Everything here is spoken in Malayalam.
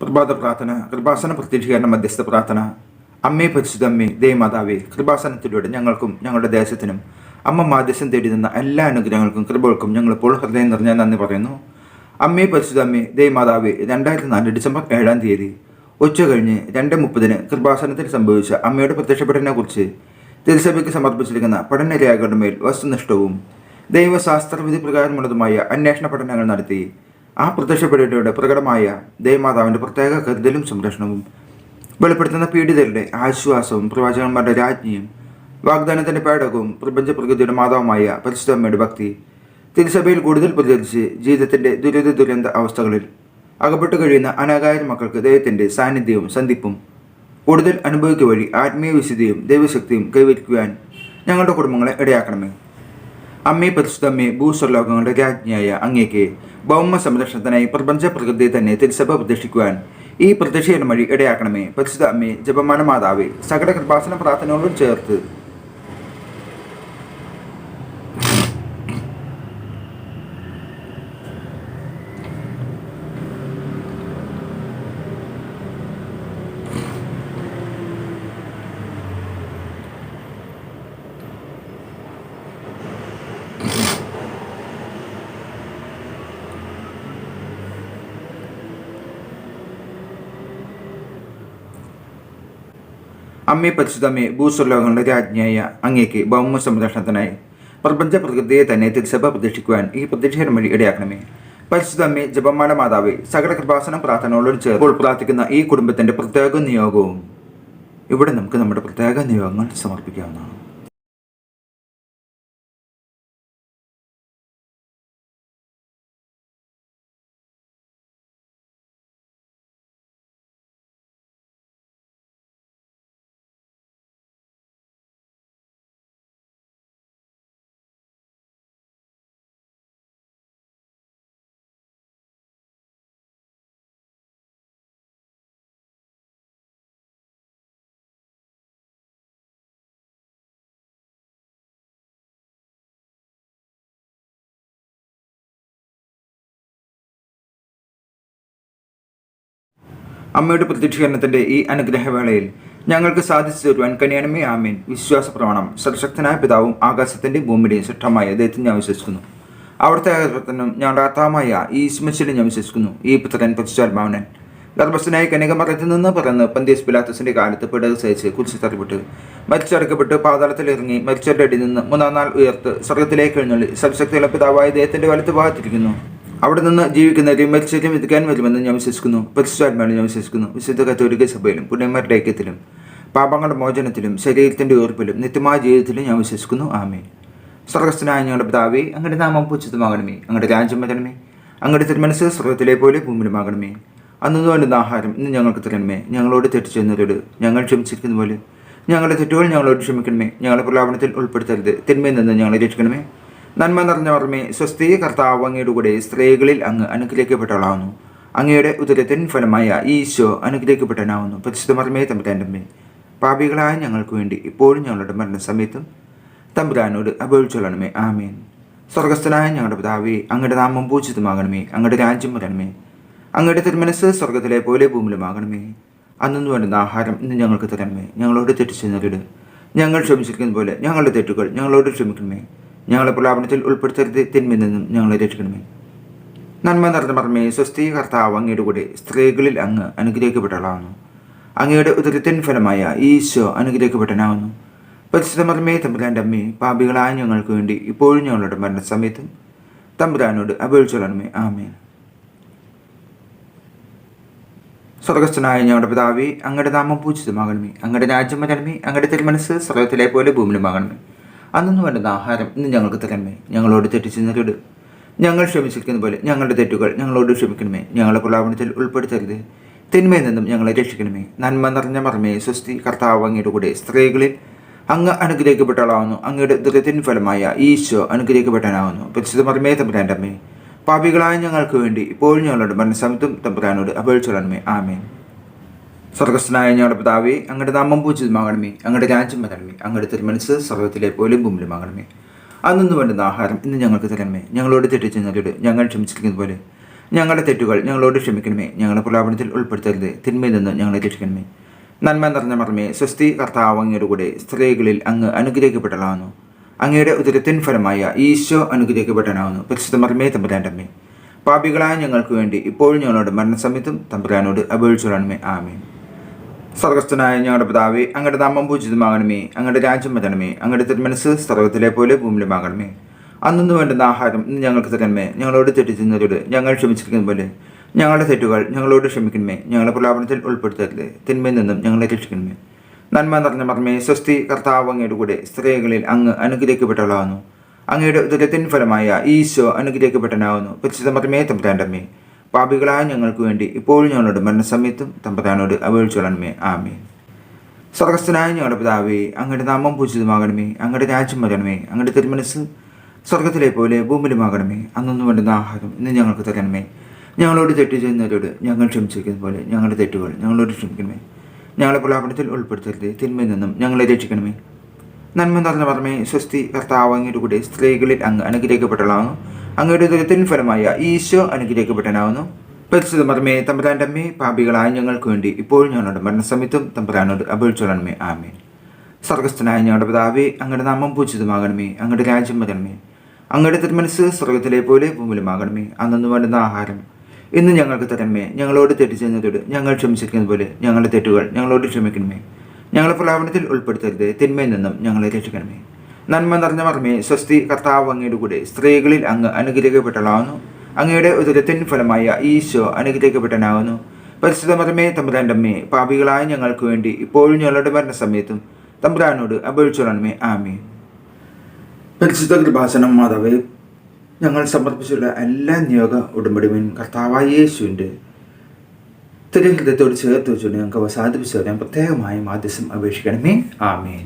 പ്രഭാത പ്രാർത്ഥന കൃപാസന പ്രത്യക്ഷീകരണ മധ്യസ്ഥ പ്രാർത്ഥന. അമ്മേ പരിശുദ്ധമ്മേ ദേവമാതാവേ കൃപാസനത്തിലൂടെ ഞങ്ങൾക്കും ഞങ്ങളുടെ ദേശത്തിനും അമ്മ മാധ്യസ്ഥം തേടി നിന്ന എല്ലാ അനുഗ്രഹങ്ങൾക്കും കൃപകൾക്കും ഞങ്ങളിപ്പോൾ ഹൃദയം നിറഞ്ഞ നന്ദി പറയുന്നു. അമ്മേ പരിശുദ്ധമ്മേ ദേവമാതാവേ രണ്ടായിരത്തി നാല് ഡിസംബർ ഏഴാം തീയതി ഉച്ച കഴിഞ്ഞ് രണ്ട് മുപ്പതിന് കൃപാസനത്തിൽ സംഭവിച്ച അമ്മയുടെ പ്രത്യക്ഷപ്പെട്ടതിനെക്കുറിച്ച് തിരുസഭയ്ക്ക് സമർപ്പിച്ചിരിക്കുന്ന പഠനരേഖകളുടെ മേൽ വസ്തുനിഷ്ഠവും ദൈവശാസ്ത്രവിധി പ്രകാരമുള്ളതുമായ അന്വേഷണ പഠനങ്ങൾ നടത്തി ആ പ്രത്യക്ഷപ്പെടലിലൂടെ പ്രകടമായ ദേവമാതാവിന്റെ പ്രത്യേക കരുതലും സംരക്ഷണവും വെളിപ്പെടുത്തുന്ന പീഡിതരുടെ ആശ്വാസവും പ്രവാചകന്മാരുടെ രാജ്ഞിയും വാഗ്ദാനത്തിന്റെ പേടകവും പ്രപഞ്ച പ്രകൃതിയുടെ മാതാവുമായ പരിശുദ്ധമ്മയുടെ ഭക്തി തിരുസഭയിൽ കൂടുതൽ പ്രചരിച്ച് ജീവിതത്തിന്റെ ദുരിത ദുരന്ത അവസ്ഥകളിൽ അകപ്പെട്ടു കഴിയുന്ന അനാകായിരം മക്കൾക്ക് ദൈവത്തിന്റെ സാന്നിധ്യവും സന്ധിപ്പും കൂടുതൽ അനുഭവിക്കുക വഴി ആത്മീയ വിശുദ്ധിയും ദൈവശക്തിയും കൈവരിക്കുവാൻ ഞങ്ങളുടെ കുടുംബങ്ങളെ ഇടയാക്കണമേ. അമ്മേ പരിശുദ്ധമ്മേ ഭൂസ്വർലോകങ്ങളുടെ രാജ്ഞിയായ അങ്ങേക്ക് ഭൗമ സംരക്ഷണത്തിനായി പ്രപഞ്ച പ്രകൃതിയെ തന്നെ തിരുസഭ പ്രതിഷ്ഠിക്കുവാൻ ഈ പ്രതിഷേധം വഴി ഇടയാക്കണമേ. പരിശുദ്ധ അമ്മേ ജപമാന മാതാവേ സകല കൃപാസന പ്രാർത്ഥനകളോടും ചേർത്ത് അമ്മേ പരിശുദ്ധമ്മേ ഭൂസ്വലോകങ്ങളുടെ രാജ്ഞിയായ അങ്ങേക്ക് ഭൗമ സംരക്ഷണത്തിനായി പ്രപഞ്ച പ്രകൃതിയെ തന്നെ തിരുസഭ പ്രതീക്ഷിക്കുവാൻ ഈ പ്രതീക്ഷകരം വഴി ഇടയാക്കണമേ. പരിശുദ്ധമ്മേ ജപമാല മാതാവേ സകല കൃപാസനം പ്രാർത്ഥനകളോട് ചേർപ്പോൾ പ്രാർത്ഥിക്കുന്ന ഈ കുടുംബത്തിന്റെ പ്രത്യേക നിയോഗവും ഇവിടെ നമുക്ക് നമ്മുടെ പ്രത്യേക നിയോഗങ്ങൾ സമർപ്പിക്കാവുന്നതാണ്. അമ്മയുടെ പ്രത്യക്ഷീകരണത്തിന്റെ ഈ അനുഗ്രഹവേളയിൽ ഞങ്ങൾക്ക് സാധിച്ചു തരുവാൻ കനിയണമേ ആമേൻ. വിശ്വാസ പ്രമാണം സർശക്തനായ പിതാവും ആകാശത്തിന്റെയും ഭൂമിയുടെയും സൃഷ്ടമായ ദൈവത്തിൽ ഞാൻ വിശ്വസിക്കുന്നു. അവിടുത്തെ ആഗ്രഹത്തിനും ഞങ്ങളുടെ ആത്താമായ ഈ സ്മച്ചിലും ഞാൻ വിശ്വസിക്കുന്നു. ഈ പുത്രൻ പ്രതിഷ്ഠാത്മാവനൻ ഗർഭസ്ഥനായി കനികമറത്തിൽ നിന്ന് പറന്ന് പന്തീസ് പിലാത്തസിന്റെ കാലത്ത് പിടക് സഹിച്ച് കുരിശ് തറിപ്പെട്ട്. മരിച്ചടക്കപ്പെട്ട്. പാതാളത്തിൽ ഇറങ്ങി മരിച്ചവരുടെ അടിയിൽ നിന്ന് മൂന്നാം നാൾ ഉയർത്ത് സ്വർഗത്തിലേക്ക് എഴുന്നള്ളി. സർശക്തിയുള്ള പിതാവായ ദൈവത്തിന്റെ വലത്ത് ഭാഗത്തിരിക്കുന്നു. അവിടെ നിന്ന് ജീവിക്കുന്നവരെയും മരിച്ചവരെയും വിധിക്കാൻ വരുമെന്ന് ഞാൻ വിശ്വസിക്കുന്നു. പരിശുദ്ധാത്മാവിൽ ഞാൻ വിശ്വസിക്കുന്നു. വിശുദ്ധ കത്തോലിക്ക സഭയിലും പുണ്യന്മാരുടെ ഐക്യത്തിലും പാപങ്ങളുടെ മോചനത്തിലും ശരീരത്തിന്റെ ഉയർപ്പിലും നിത്യമായ ജീവിതത്തിലും ഞാൻ വിശ്വസിക്കുന്നു. ആമേ സ്വർഗസ്ഥനായ ഞങ്ങളുടെ പിതാവേ അങ്ങയുടെ നാമം പൂജിതമാകണമേ. അങ്ങയുടെ രാജ്യം വരണമേ. അങ്ങയുടെ തിരുമനസ് സ്വർഗത്തിലെ പോലെ ഭൂമിയിലുമാകണമേ. അന്നു വേണ്ടുന്ന ആഹാരം ഇന്ന് ഞങ്ങൾക്ക് തരണമേ. ഞങ്ങളോട് തെറ്റ് ചെയ്യുന്നവരോട് ഞങ്ങൾ ക്ഷമിച്ചിരിക്കുന്ന പോലെ ഞങ്ങളുടെ തെറ്റുകൾ ഞങ്ങളോട് ക്ഷമിക്കണമേ. ഞങ്ങളുടെ പ്രലാപനത്തിൽ ഉൾപ്പെടുത്തരുത്. തിന്മയിൽ നിന്ന് ഞങ്ങളെ രക്ഷിക്കണമേ. നന്മ നിറഞ്ഞ ഓർമ്മേ സ്വസ്തി കർത്താവ് അങ്ങയുടെ കൂടെ സ്ത്രീകളിൽ അങ്ങ് അനുഗ്രഹിക്കപ്പെട്ടവളാവുന്നു. അങ്ങയുടെ ഉദരത്തിൻ ഫലമായ ഈശോ അനുഗ്രഹിക്കപ്പെട്ടനാവുന്നു പരിശുദ്ധ മർമ്മേ തമ്പുരാന്റമ്മേ പാപികളായ ഞങ്ങൾക്ക് വേണ്ടി ഇപ്പോഴും ഞങ്ങളുടെ മരണസമയത്തും തമ്പുരാനോട് അപേക്ഷിച്ചോളണമേ ആമേൻ. സ്വർഗസ്ഥനായ ഞങ്ങളുടെ പിതാവേ അങ്ങയുടെ നാമം പൂജിതമാകണമേ. അങ്ങയുടെ രാജ്യം വരണമേ. അങ്ങയുടെ തിരുമനസ് സ്വർഗത്തിലെ പോലെ ഭൂമിയിലുമാകണമേ. അന്നു വേണ്ടുന്ന ആഹാരം ഇന്ന് ഞങ്ങൾക്ക് തരണമേ. ഞങ്ങളോട് തെറ്റ് ചെയ്യുന്നവരോട് ഞങ്ങൾ ക്ഷമിച്ചിരിക്കുന്ന പോലെ ഞങ്ങളുടെ തെറ്റുകൾ ഞങ്ങളോട് ക്ഷമിക്കണമേ. ഞങ്ങളെ പ്രലാപനത്തിൽ ഉൾപ്പെടുത്തരുത് തിന്മയിൽ നിന്നും ഞങ്ങളെ രക്ഷിക്കണമേ. നന്മ നിറഞ്ഞ പറഞ്ഞമേ സ്വസ്തി കർത്താവ് അങ്ങയുടെ കൂടെ സ്ത്രീകളിൽ അങ്ങ് അനുഗ്രഹിക്കപ്പെട്ടളാകുന്നു അങ്ങയുടെ ഉദരത്തിൻ ഫലമായ ഈശോ അനുഗ്രഹിക്കപ്പെട്ടനാകുന്നു പരിശുദ്ധ മർമ്മേ തമ്പുരാന്റെ അമ്മേ പാപികളായ ഞങ്ങൾക്ക് വേണ്ടി ഇപ്പോഴും ഞങ്ങളുടെ മരണസമയത്തും തമ്പുരാനോട് അപേക്ഷിച്ചോളണമേ ആമേ സ്വർഗസ്ഥനായ ഞങ്ങളുടെ പിതാവി അങ്ങയുടെ നാമം പൂജിതമാകണമേ. അങ്ങയുടെ രാജ്യം വരണമേ. അങ്ങയുടെ തിരുമനസ് സ്വർഗത്തിലെ പോലെ ഭൂമിയിലുമാകണമേ അന്നു വേണ്ടുന്ന ആഹാരം ഇന്ന് ഞങ്ങൾക്ക് തരമേ ഞങ്ങളോട് തെറ്റിച്ചവരോട് ഞങ്ങൾ ക്ഷമിച്ചിരിക്കുന്ന പോലെ ഞങ്ങളുടെ തെറ്റുകൾ ഞങ്ങളോട് ക്ഷമിക്കണമേ. ഞങ്ങളെ പ്രലാപനത്തിൽ ഉൾപ്പെടുത്തരുത്. തിന്മയിൽ നിന്നും ഞങ്ങളെ രക്ഷിക്കണമേ. നന്മ നിറഞ്ഞ മറമേ സ്വസ്തി കർത്താവ് അങ്ങയുടെ കൂടെ സ്ത്രീകളിൽ അങ്ങ് അനുഗ്രഹിക്കപ്പെട്ടവളാവുന്നു. അങ്ങയുടെ ദുരിതത്തിന് ഫലമായ ഈശോ അനുഗ്രഹിക്കപ്പെട്ടനാവുന്നു പരിശുദ്ധ മറമേ തമ്പുരാന്റെ അമ്മേ. പാപികളായ ഞങ്ങൾക്ക് വേണ്ടി ഇപ്പോഴും ഞങ്ങളുടെ മനസ്സമത്വം തമ്പുരാനോട് അപേക്ഷിച്ചോളണമേ ആമേ സ്വർഗസ്ഥനായ ഞങ്ങളുടെ പിതാവേ അങ്ങയുടെ നാമം പൂജിതമാകണമേ. അങ്ങയുടെ രാജ്യം വരണമേ. അങ്ങയുടെ തിരുമനസ് സ്വർഗത്തിലെ പോലും ഭൂമിലുമാകണമേ അന്നു വേണ്ടുന്ന ആഹാരം ഇന്ന് ഞങ്ങൾക്ക് തരണമേ. ഞങ്ങളോട് തെറ്റിച്ചെന്നവരോട് ഞങ്ങൾ ക്ഷമിച്ചിരിക്കുന്ന പോലെ. ഞങ്ങളുടെ തെറ്റുകൾ ഞങ്ങളോട് ക്ഷമിക്കണമേ. ഞങ്ങളുടെ പ്രലാപനത്തിൽ ഉൾപ്പെടുത്തരുത്. തിന്മയിൽ നിന്ന് ഞങ്ങളെ രക്ഷിക്കണമേ. നന്മ നിറഞ്ഞ മറമേ സ്വസ്തി കർത്താവ് അങ്ങയുടെ കൂടെ സ്ത്രീകളിൽ അങ്ങ് അനുഗ്രഹിക്കപ്പെട്ടതാകുന്നു അങ്ങയുടെ ഉദരത്തിൻ ഫലമായ ഈശോ അനുഗ്രഹിക്കപ്പെട്ടനാകുന്നു പരിശുദ്ധ മറമേ തമ്പുരാന്റമ്മേ. പാപികളായ ഞങ്ങൾക്ക് വേണ്ടി ഇപ്പോഴും ഞങ്ങളോട് മരണസമയത്തും തമ്പുരാനോട് അപേക്ഷിച്ചോളണമേ ആമേ സർഗസ്ഥനായ ഞങ്ങളുടെ പിതാവേ അങ്ങയുടെ നാമം പൂജിതമാകണമേ അങ്ങയുടെ രാജ്യം വരണമേ അങ്ങയുടെ തിരുമനസ് സർവത്തിലെ പോലെ ഭൂമിയിലുമാകണമേ അന്നു വേണ്ടുന്ന ആഹാരം ഇന്ന് ഞങ്ങൾക്ക് തരണമേ. ഞങ്ങളോട് തെറ്റിച്ചെന്നതോട് ഞങ്ങൾ ക്ഷമിച്ചിരിക്കുന്ന പോലെ ഞങ്ങളുടെ തെറ്റുകൾ ഞങ്ങളോട് ക്ഷമിക്കണമേ. ഞങ്ങളുടെ പ്രലാപനത്തിൽ ഉൾപ്പെടുത്തരുത്. തിന്മയിൽ നിന്നും ഞങ്ങളെ രക്ഷിക്കണമേ. നന്മ നിറഞ്ഞ മർമ്മേ സ്വസ്തി കർത്താവ് അങ്ങയുടെ കൂടെ സ്ത്രീകളിൽ അങ്ങ് അനുഗ്രഹിക്കപ്പെട്ടവളാകുന്നു. അങ്ങയുടെ ഉദരത്തിൻ ഫലമായ ഈശോ അനുഗ്രഹിക്കപ്പെട്ടനാകുന്നു പരിശുദ്ധ മർമ്മേ തമ്പുരാന്റെ പാപികളായ ഞങ്ങൾക്ക് വേണ്ടി ഇപ്പോഴും ഞങ്ങളോട് മരണസമയത്തും തമ്പതാനോട് അപേക്ഷിച്ചോളണമേ ആമേ സ്വർഗസ്ഥനായ ഞങ്ങളുടെ പിതാവേ അങ്ങയുടെ നാമം പൂജിതമാകണമേ. അങ്ങയുടെ രാജ്യം വരണമേ. അങ്ങയുടെ തിരുമനസ് സ്വർഗത്തിലെ പോലെ ഭൂമിയിലുമാകണമേ. അന്നൊന്നും വേണ്ടുന്ന ആഹാരം ഇന്ന് ഞങ്ങൾക്ക് തരണമേ. ഞങ്ങളോട് തെറ്റ് ചെയ്യുന്നവരോട് ഞങ്ങൾ ക്ഷമിച്ചിരിക്കുന്ന പോലെ ഞങ്ങളുടെ തെറ്റുകൾ ഞങ്ങളോട് ക്ഷമിക്കണമേ. ഞങ്ങളെ പ്രലാപനത്തിൽ ഉൾപ്പെടുത്തരുത്. തിന്മയിൽ നിന്നും ഞങ്ങളെ രക്ഷിക്കണമേ. നന്മ നിറഞ്ഞ പറഞ്ഞമേ സ്വസ്തി കർത്താവ് അങ്ങയുടെ കൂടെ സ്ത്രീകളിൽ അങ്ങ് അനുഗ്രഹിക്കപ്പെട്ടളാകുന്നു അങ്ങയുടെ ദുരിതത്തിൻ ഫലമായ ഈശോ അനുഗ്രഹിക്കപ്പെട്ടനാവുന്നു. പരിശുദ്ധ മർമ്മേ തമ്പുരാന്റെ അമ്മേ പാപികളായ ഞങ്ങൾക്ക് വേണ്ടി ഇപ്പോഴും ഞങ്ങളുടെ മരണസമയത്തും തമ്പുരാനോട് അപേക്ഷിച്ചോളണമേ. ആമേ സ്വർഗസ്ഥനായ ഞങ്ങളുടെ പിതാവേ അങ്ങയുടെ നാമം പൂജിതമാകണമേ. അങ്ങയുടെ രാജ്യം വരണമേ. അങ്ങയുടെ തിരുമനസ് സ്വർഗത്തിലെ പോലെ ഭൂമിലുമാകണമേ അന്നു വേണ്ടുന്ന ആഹാരം ഇന്ന് ഞങ്ങൾക്ക് തരണമേ. ഞങ്ങളോട് തെറ്റ് ചെയ്യുന്നതോട് ഞങ്ങൾ ക്ഷമിച്ചിരിക്കുന്നത് പോലെ ഞങ്ങളുടെ തെറ്റുകൾ ഞങ്ങളോട് ക്ഷമിക്കണമേ. ഞങ്ങളെ പ്രലാപനത്തിൽ ഉൾപ്പെടുത്തരുത്. തിന്മയിൽ നിന്നും ഞങ്ങളെ രക്ഷിക്കണമേ. നന്മ നിറഞ്ഞ മർമ്മേ സ്വസ്തി കർത്താവ് അങ്ങയുടെ കൂടെ സ്ത്രീകളിൽ അങ്ങ് അനുഗ്രഹിക്കപ്പെട്ടളാവുന്നു അങ്ങയുടെ ഉദരത്തിൻ ഫലമായ ഈശോ അനുഗ്രഹിക്കപ്പെട്ടനാകുന്നു പരിശുദ്ധ മർമ്മേ തമ്പുരാന്റെ പാപികളായ ഞങ്ങൾക്ക് വേണ്ടി ഇപ്പോഴും ഞങ്ങളുടെ മരണസമയത്തും തമ്പുരാനോട് അപേക്ഷിച്ചോളണമേ. ആമേ പരിശുദ്ധ കൃപാസനം മാതാവേ ഞങ്ങൾ സമർപ്പിച്ചുള്ള എല്ലാ നിയോഗ ഉടമ്പടിമേൻ കർത്താവായ യേശുവിന്റെ തിരുഹൃദയത്തോട് ചേർത്ത് വെച്ചുകൊണ്ട് ഞങ്ങൾക്ക് അവസാദിപ്പിച്ചു തരാൻ പ്രത്യേകമായി മാധ്യസം അപേക്ഷിക്കണമേ. ആമേൻ.